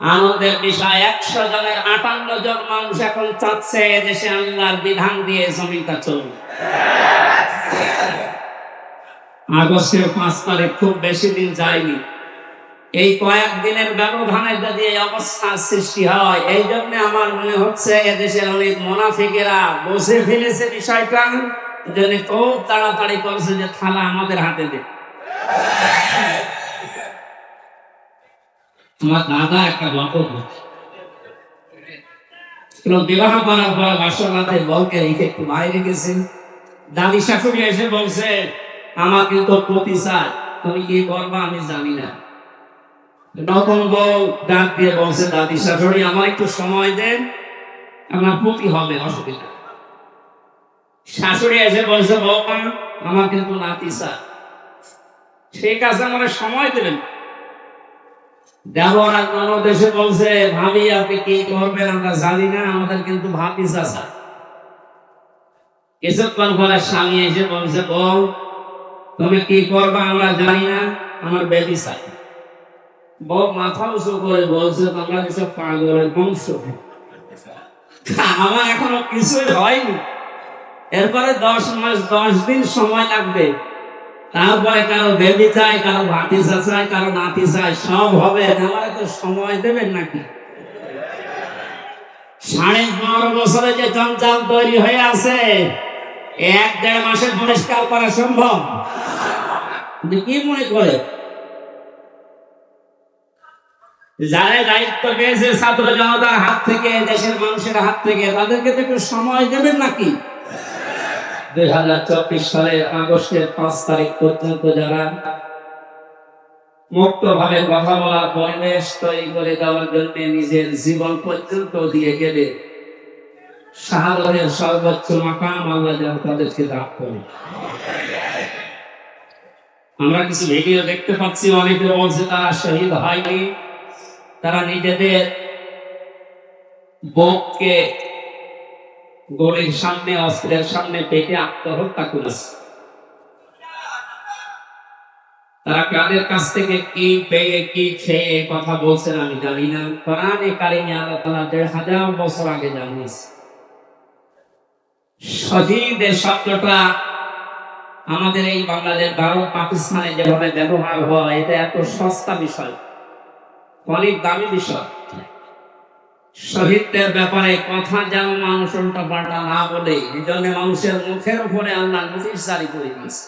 আনন্দের বিষয় একশো জনের আটান্ন জন মানুষ এখন চাচ্ছে এদেশে আল্লাহর বিধান দিয়ে জমিটা চলবে আগস্টের পাঁচ তারিখ খুব বেশি দিন যায়নি। এই কয়েক দিনের ব্যবধানে যদি এই অবস্থা সৃষ্টি হয়, এই জন্য আমার মনে হচ্ছে এদেশের অনেক মোনাফিকেরা বসে ফেলেছে বিষয়টা। জন্য খুব তাড়াতাড়ি করছে যে, থালা আমাদের হাতে দে। তোমার দাদা একটা আমি জানি না। নতুন বউ ডাক দিয়ে বলছে, দাদি শাশুড়ি আমার একটু সময় দেন, আমার প্রতি হবে, অসুবিধা শাশুড়ি এসে বলছে বৌমা আমার কিন্তু নাতি চায় ঠিক আছে, আমার সময় দেবেন। এসে বলছে, ভাবি, আপনি কি করবেন? আমরা জানি না, আমাদের কিন্তু ভাবি পরে স্বামী এসে বলছে, বউ, তুমি কি করবা? আমরা জানি না, আমার বেবি চাই। বউ মাথা উঁচু করে বলছে, তোমরা এসব পাগলের বংশ? আমার এখনও কিছুই হয়নি। এরপরে দশ মাস, দশ দিন সময় লাগবে। তারপরে কারও বেবি চাই কারও ভাতিজা চাই কারও নাতি চাই সব হবে। আমার তো সময় দেবেন নাকি? সাড়ে পনেরো বছরে যে জঞ্জাল তৈরি হয়ে আছে, এক দেড় মাসে পরিষ্কার করা সম্ভব? কি মনে করে? যারা দায়িত্ব পেয়েছে ছাত্র জনতার হাত থেকে, দেশের মানুষের হাত থেকে, তাদেরকে তো একটু সময় দেবেন নাকি? দুই হাজার চব্বিশ সালের আগস্টের পাঁচ তারিখ পর্যন্ত যারা মুক্ত ভাবে কথা পরিবেশ তৈরি করে দেওয়ার জন্য নিজের জীবন পর্যন্ত দিয়ে গেলে সর্বোচ্চ মাকাম আল্লাহ যেন তাদেরকে করে আমরা কিছু ভিডিও দেখতে পাচ্ছি, অনেকে বলছে তারা শহীদ হয়নি। তারা নিজেদের বুককে গলির সামনে অস্ত্রের সামনে পেটে আত্মহত্যা করেছে। তারা কাদের কাছ থেকে কি পেয়ে, কি খেয়ে কথা বলছেন আমি জানি না। কোরআনে আল্লাহ দেড় হাজার বছর আগে জানিয়েছে, শহীদের শব্দটা আমাদের এই বাংলাদেশ, ভারত, পাকিস্তানে যেভাবে ব্যবহার হয়, এটা এত সস্তা বিষয়, অনেক দামি বিষয়। শহীদদের ব্যাপারে কথা যেন মানুষ উল্টা পাল্টা না বলে এই জন্য মানুষের মুখের উপরে আল্লাহ নোটিশ জারি করে দিয়েছে।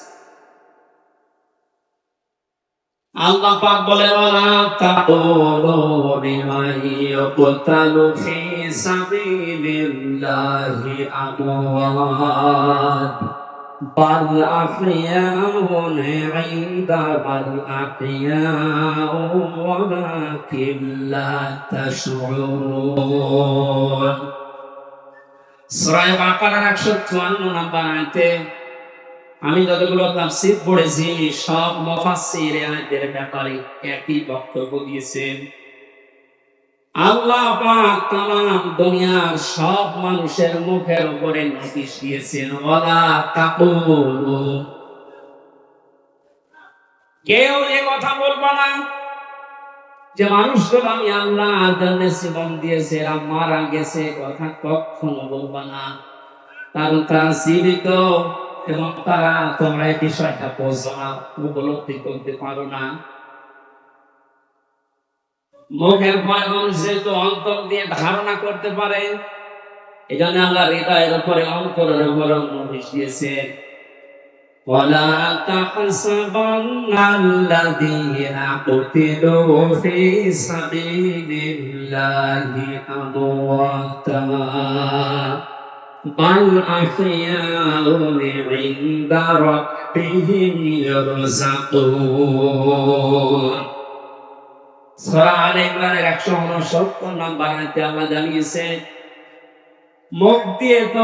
আল্লাহ পাক বলে ওয়ালা তাকুলু ফি সাবিলিল্লাহি আমওয়াত আহইয়াউন ইনদা বাল আহইয়াউ ওয়ালাকিন লা তাশউরুন সূরা বাকারার 154 নম্বর আয়াতে আমি যতগুলো তাফসীর পড়েছি সব মুফাসসির আয়াতের ব্যাপারে একই বক্তব্য দিয়েছেন। আল্লাহ পাক দুনিয়ার সব মানুষের মুখের উপরে নোটিশ দিয়েছেন তাকুলু। কেউ এ কথা না যে আমি আল্লাহ দিয়েছে, এরা মারা গেছে কথা কখনো না। তারা জীবিত এবং তারা তোমরা এই বিষয়টা না, উপলব্ধি করতে পারো না। মুখের ভয় মানুষের তো অন্তর দিয়ে ধারণা করতে পারে এই জন্য আল্লাহ হৃদয়ের উপরে অন্তরের উপরে নোটিশ দিয়েছেন ولا تحسبن الذين قتلوا في سبيل الله أمواتا بل أحياء عند ربهم يرزقون সূরা আলে ইমরানের 169 নম্বর আয়াতে আল্লাহ জানিয়েছে, মুখ দিয়ে তো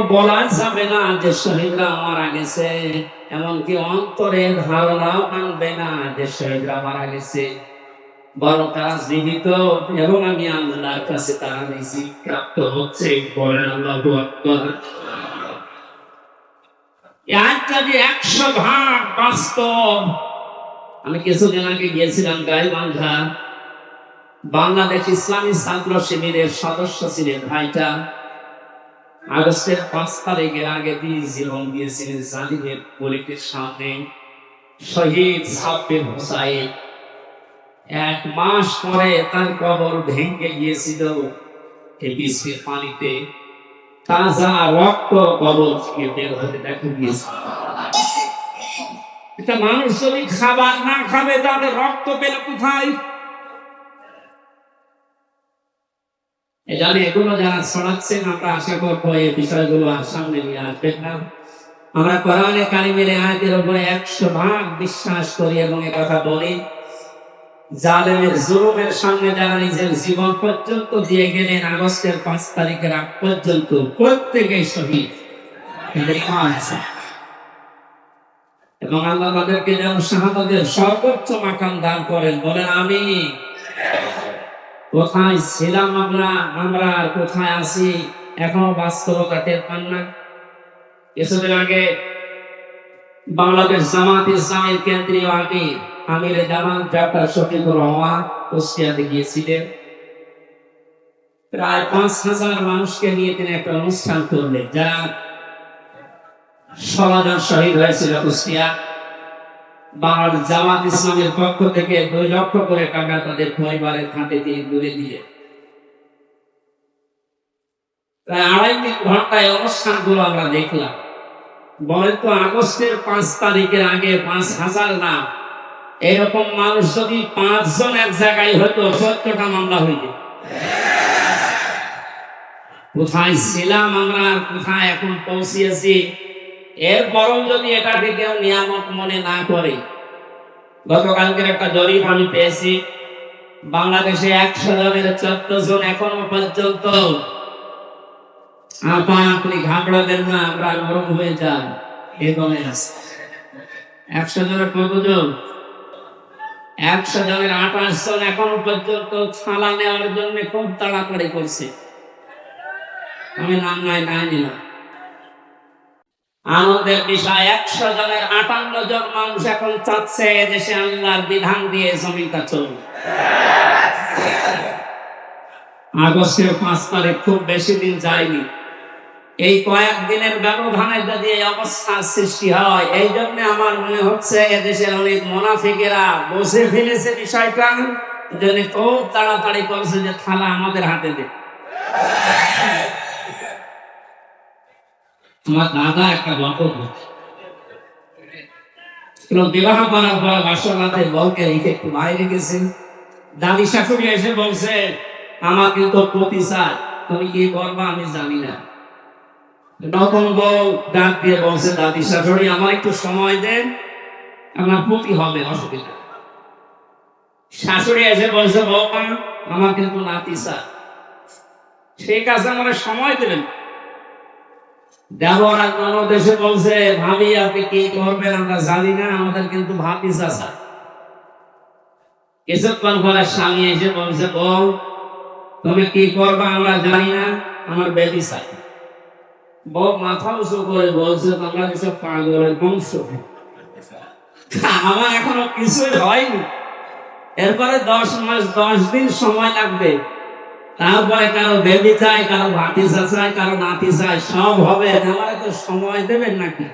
জীবিত এবং আমি আল্লাহর কাছে তারা প্রাপ্ত হচ্ছে একশো ভাগ বাস্তব। আমি কিছুদিন আগে গিয়েছিলাম গাইবান্ধা বাংলাদেশ ইসলামী ছাত্র শিবিরের সদস্য ছিলেন ভাইটা। আগস্টের পাঁচ তারিখের আগে দিয়ে জীবন দিয়েছিলেন জালিমের পরিবের সামনে। শহীদ সাব্বির হোসাইন। এক মাস পরে তার কবর ভেঙে গিয়েছিল এই পানিতে। তাজা রক্ত কবর থেকে বের হতে দেখা গিয়েছিল। এটা মানুষ যদি খাবার না খাবে তাহলে রক্ত পেলে কোথায়? এগুলো যারা ছড়াচ্ছেন আমরা আশা করব এই বিষয়গুলো সামনে নিয়ে আসবেন না। আমরা কোরআনে আয়াতের উপরে একশো ভাগ বিশ্বাস করি এবং বলি, জালেমের জুলুমের যারা নিজের জীবন পর্যন্ত দিয়ে গেলেন, আগস্টের পাঁচ তারিখের আগ পর্যন্ত প্রত্যেকেই শহীদ। এবং আল্লাহ তাদেরকে যেন শাহাদাতের সর্বোচ্চ মাকাম দান করেন, বলেন আমি কোথায় ছিলাম আমরা? আমরা আর কোথায় আছি? এখনও বাস্তবতা টের পান না। কিছুদিন আগে বাংলাদেশ জামাত ইসলামের কেন্দ্রীয় আমির আমিরে জামাত ডাক্তার শফিকুর রহমান কুষ্টিয়াতে গিয়েছিলেন। প্রায় পাঁচ হাজার মানুষকে নিয়ে তিনি একটা অনুষ্ঠান করলেন যা ষোলো জন শহীদ হয়েছিল কুষ্টিয়া। বাংলাদেশ জামাত ইসলামের পক্ষ থেকে দুই লক্ষ করে টাকা তাদের পরিবারের খাতে দিয়ে দূরে দিয়ে। প্রায় আড়াই তিন ঘন্টায় অনুষ্ঠানগুলো আমরা দেখলাম। বলেন তো, আগস্টের পাঁচ তারিখের আগে পাঁচ হাজার না? এরকম মানুষ যদি পাঁচজন এক জায়গায় হতো সত্তরটা মামলা হইত। কোথায় ছিলাম আমরা কোথায় এখন পৌঁছিয়েছি এরপরও যদি এটাকে কেউ নিয়ামক মনে না করে, গতকালকের একটা জরিপ আমি পেয়েছি। বাংলাদেশে একশো জনের চোদ্দ জন এখনও পর্যন্ত আপা আপনি ঘাবড়াবেন না, আমরা হয়ে যান এগমে আছে। একশো জনের কতজন একশো জনের আঠাশ জন এখনও পর্যন্ত ছালা নেওয়ার জন্য খুব তাড়াতাড়ি করছে। আমি নাম নাই নাই নিলাম। আনন্দের বিষয় একশো জনের আটান্ন জন মানুষ এখন চাচ্ছে এদেশে আল্লাহর বিধান দিয়ে জমিটা চলবে আগস্টের পাঁচ তারিখ খুব বেশি দিন যায়নি। এই কয়েক দিনের ব্যবধানে যদি এই অবস্থার সৃষ্টি হয়, এই জন্য আমার মনে হচ্ছে এদেশের অনেক মোনাফিকেরা বসে ফেলেছে বিষয়টা। যদি খুব তাড়াতাড়ি করছে যে, থালা আমাদের হাতে দে। তোমার দাদা একটা কোনো বিবাহ করার পর বাসনাতে বউকে রেখে একটু বাইরে গেছে। দাদি শাশুড়ি এসে বলছে আমার কিন্তু প্রতি চাই তুমি কি করবা আমি জানি না। নতুন বউ ডাক দিয়ে বলছে, দাদি শাশুড়ি, আমার একটু সময় দেন, আমার প্রতি হবে, অসুবিধা শাশুড়ি এসে বলছে বৌমা আমার কিন্তু নাতি চাই সেই কাজে আমার সময় দেবেন। এসে বলছে, ভাবি, আপনি কি করবেন? আমরা জানি না, আমাদের কিন্তু ভাবি চাষা স্বামী এসে বলছে তুমি কি আমরা জানি না, আমার বেবি চাই। বউ মাথা উঁচু করে বলছে, তোমরা কিছু পাগলের বংশ? আমার এখনও কিছুই হয়নি। এরপরে দশ মাস, দশ দিন সময় লাগবে। তারপরে কারও বেবি চাই, কারও ভাতিজা চাই, কারও নাতি চাই, সব হবে আমার তো সময় দেবেন নাকি?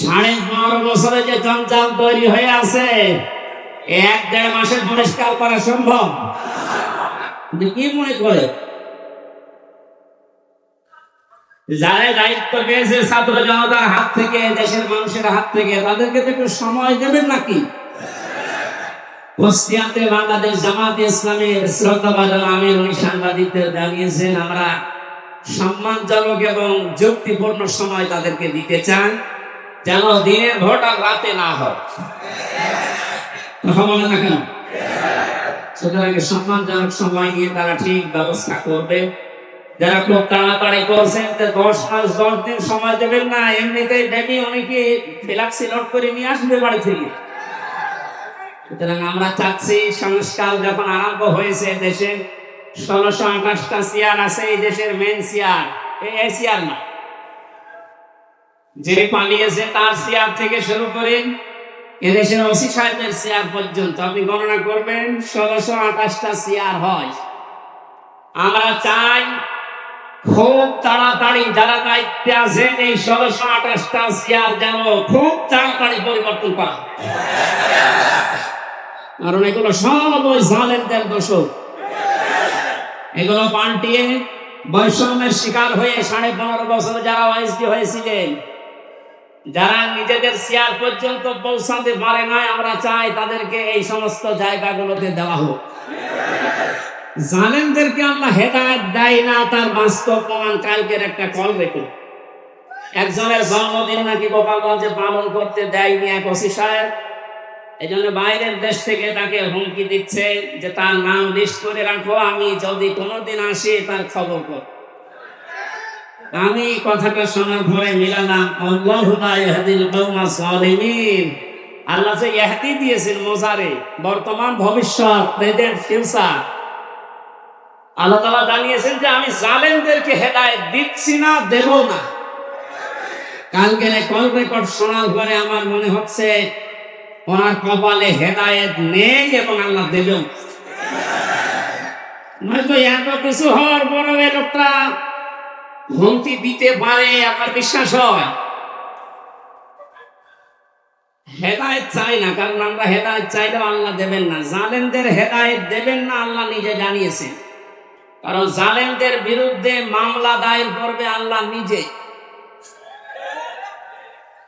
সাড়ে পনেরো বছরে যে জঞ্জাল তৈরি হয়ে আছে, এক দেড় মাসে পরিষ্কার করা সম্ভব। কি মনে করে যারা দায়িত্ব পেয়েছে ছাত্র জনতার হাত থেকে, দেশের মানুষের হাত থেকে, তাদেরকে তো একটু সময় দেবেন নাকি? কুষ্টিয়াতে বাংলাদেশ জামাত ইসলামের শ্রদ্ধাভাজন আমির উনি সাংবাদিকদের জানিয়েছেন, আমরা সম্মানজনক এবং যুক্তিপূর্ণ সময় তাদেরকে দিতে চান যেন দিনের ভোট আর রাতে না হয়। সুতরাং সম্মানজনক সময় নিয়ে তারা ঠিক ব্যবস্থা করবে। যারা খুব তাড়াতাড়ি করছেন দশ মাস, দশ দিন সময় দেবেন না, এমনিতেই বেবি অনেকে ফ্লাক্সি লোড করে নিয়ে আসবে বাড়ি থেকে। সুতরাং আমরা চাচ্ছি সংস্কার যখন আরম্ভ হয়েছে দেশে, ষোলোশো আঠাশটা চেয়ার আছে এই দেশের মেন চেয়ার। এই চেয়ার না। যে পালিয়েছে তার চেয়ার থেকে শুরু করে এদেশের ওসি সাহেবের চেয়ার পর্যন্ত। আপনি গণনা করবেন, ষোলোশো আঠাশটা চেয়ার হয়। আমরা চাই খুব তাড়াতাড়ি যারা দায়িত্বে আছেন এই ষোলোশো আঠাশটা চেয়ার যেন খুব তাড়াতাড়ি পরিবর্তন করা। কারণ এগুলো সব ওই জালেনদের দোষক এগুলো পাল্টিয়ে বৈষম্যের শিকার হয়ে সাড়ে পনেরো বছর যারা ওয়াইসডি হয়েছিলেন, যারা নিজেদের চেয়ার পর্যন্ত পৌঁছাতে পারে না আমরা চাই তাদেরকে এই সমস্ত জায়গাগুলোতে দেওয়া হোক। জালেমদেরকে আল্লাহ হেদায়ত দেয় না, তার বাস্তব প্রমাণ কালকের একটা কল রেখো একজনের জন্মদিন নাকি গোপালগঞ্জে পালন করতে দেয়নি, এক ওসি সাহেব। এই জন্য বাইরের দেশ থেকে তাকে হুমকি দিচ্ছে যে তার নাম লিস্ট করে রাখো, আমি যদি কোনোদিন আসি তার খবর কর আমি কথাটা শোনার পরে মিলালাম আল্লাহু যে ইহদি দিয়েছেন মোজারে, বর্তমান ভবিষ্যৎ প্রেজেন্ট আল্লাহ তাআলা জানিয়েছেন যে আমি জালেমদেরকে হেদায়েত দিচ্ছি না, দেব না। কালকের কল রেকর্ড শোনার পরে আমার মনে হচ্ছে ওনার কপালে হেদায়েত নেই এবং আল্লাহ দেবেও নয়তো এত কিছু হওয়ার পরেও এ লোকটা হুমকি দিতে পারে, আমার বিশ্বাস হয়। হেদায়েত চাই না, কারণ আমরা হেদায়েত চাইলেও আল্লাহ দেবেন না। জালেমদের হেদায়েত দেবেন না, আল্লাহ নিজে জানিয়েছেন কারণ জালেমদের বিরুদ্ধে মামলা দায়ের করবে আল্লাহ নিজে।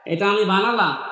এটা আমি বানালাম।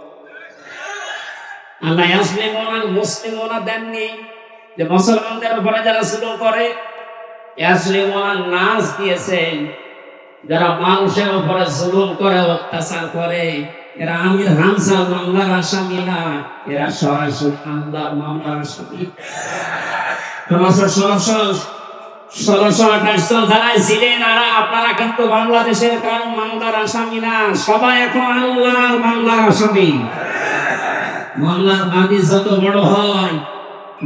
আল্লাহ দেননি। যে মুসলমানদের উপরে যারা করে দিয়েছেন। যারা উপরে জুলুম করে, অত্যাচার করে, এরা আমির হামসা মামলার আসামি না, এরা সরাসরি মামলার আসামি। আঠাশ যারা ছিলেন আর আপনারা কিন্তু বাংলাদেশের কারণ মামলার আসামি না, সবাই এখন আল্লাহর মামলার আসামি। মামলার বাদী যত বড় হয়,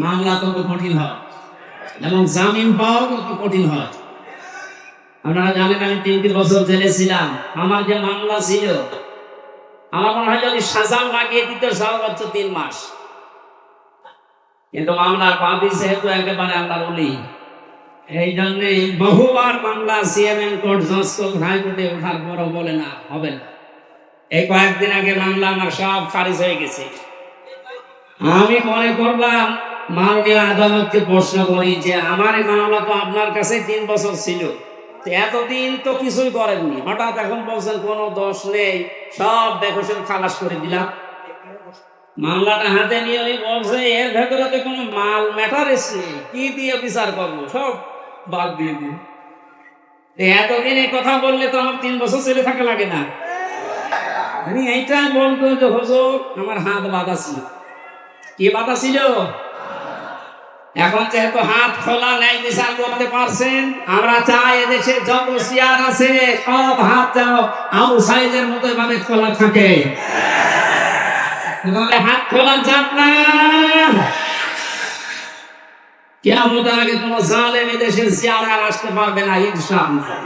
মামলা তত কঠিন হয়। এবং জামিন পাওয়া তত কঠিন হয়। আপনারা জানেন, আমি তিন বছর জেলে ছিলাম। আমার যে মামলা ছিল, আমার মনে হয় যদি সাজাও লাগিয়ে দিত সর্বোচ্চ তিন মাস। কিন্তু মামলার বাদী যেহেতু একেবারে আল্লাহ বলি এই জন্য বহুবার মামলা সিএমএন কোর্ট জজ কোর্ট হাইকোর্টে ওঠার পরও বলে না, হবে না। এই কয়েকদিন আগে মামলা আমার সব খারিজ হয়ে গেছে। আমি মনে করলাম মাননীয় আদালতকে প্রশ্ন করি যে, আমার মামলা তো আপনার কাছে তিন বছর ছিল। এতদিন তো কিছুই করেননি। হঠাৎ এখন বলছেন কোনো দোষ নেই। সব দেখোসেন খালাস করে দিলাম। মামলাটা হাতে নিয়ে ওই বলছে, এর ভেতরে তো কোনো মাল ম্যাটারেস নেই। কি দিয়ে বিচার করব? সব বাদ দিয়ে দিন। এতদিন এই কথা বললে তো আমার তিন বছর ছেলে থাকা লাগে না। আমি এইটা বলতো যে, হুজুর, আমার হাত বাঁধা ছিল। কি বাধা ছিল এখন যেহেতু হাত খোলা ন্যায় বিচার করতে পারছেন, আমরা চাই এদেশে যত চেয়ার আছে, সব হাত যেন আবু সাইজের মতো এভাবে খোলা থাকে। হাত খোলা যাক না। কেমন আগে কোনো জালেম এদেশের চেয়ার আর আসতে পারবে না, ইনশাআল্লাহ।